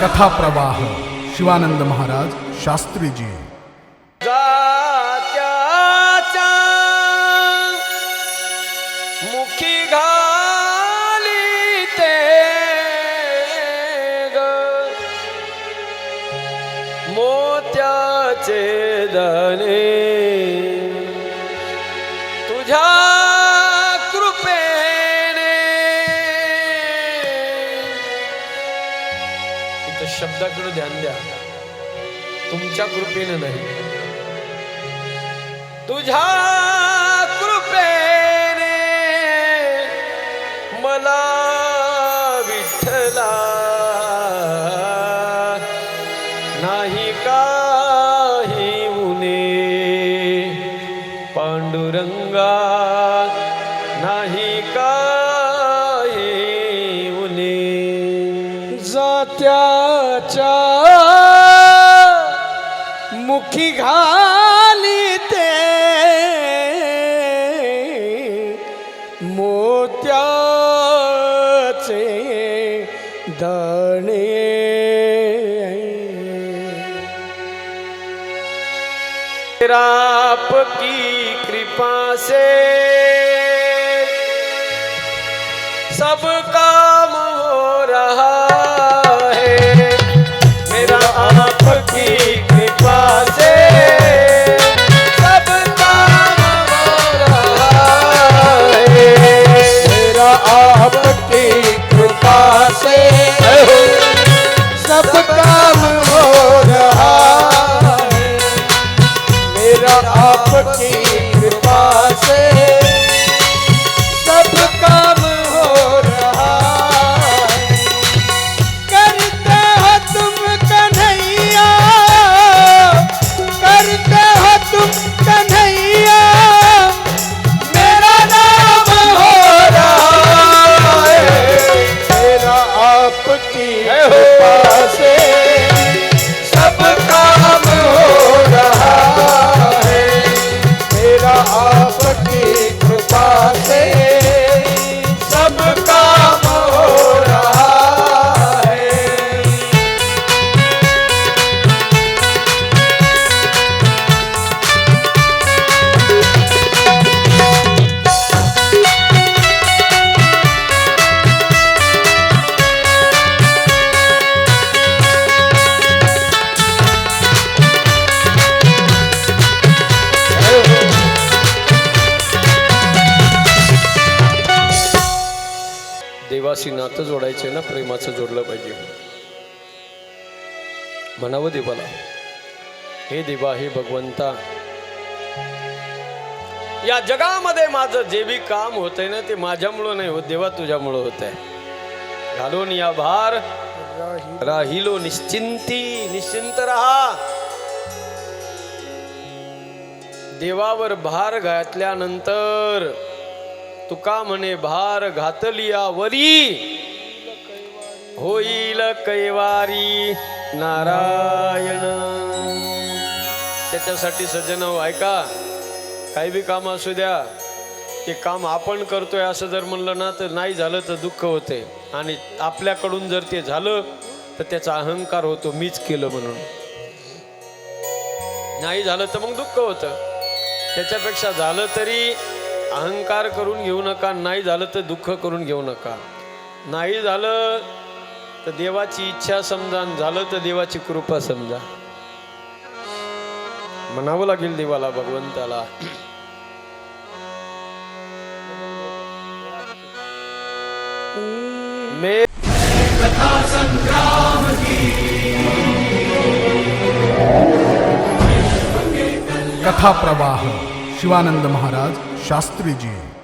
कथा प्रवाह शिवानंद महाराज शास्त्रीजी। जात्याच्या मुखी घाली ते मोत्याचे दने तुझ्या शब्दाकडे ध्यान द्या. तुमच्या कृपेने नाही. तुझ्या कृपेने मला विठ्ठला. नाही काही उने पांडुरंगा नाही का मुखी घाली ते मोत्याचे दाणे राप की कृपा से सब say. देवाशी नातं जोडायचे ना प्रेमाचं जोडलं पाहिजे. म्हणावं देवाला हे देवा हे भगवंता या जगामध्ये माझं जे बी काम होतंय ना ते माझ्यामुळं नाही होत देवा तुझ्यामुळं होत आहे. घालून या भार राहिलो निश्चिंती निश्चिंत राहा. देवावर भार घातल्यानंतर तुका म्हणे भार घातलिया वरी होईल कैवारी नारायण. त्याच्यासाठी सज्जन ऐका काही बी काम असू द्या ते काम आपण करतोय असं जर म्हणलं ना तर नाही झालं तर दुःख होते. आणि आपल्याकडून जर ते झालं तर त्याचा अहंकार होतो मीच केलं म्हणून. नाही झालं तर मग दुःख होतं. त्याच्यापेक्षा झालं तरी अहंकार करून घेऊ नका नाही झालं तर दुःख करून घेऊ नका. नाही झालं तर देवाची इच्छा समजा झालं तर देवाची कृपा समजा. म्हणावं लागेल देवाला भगवंताला. मे कथा प्रवाह। शिवानंद महाराज शास्त्रीजी।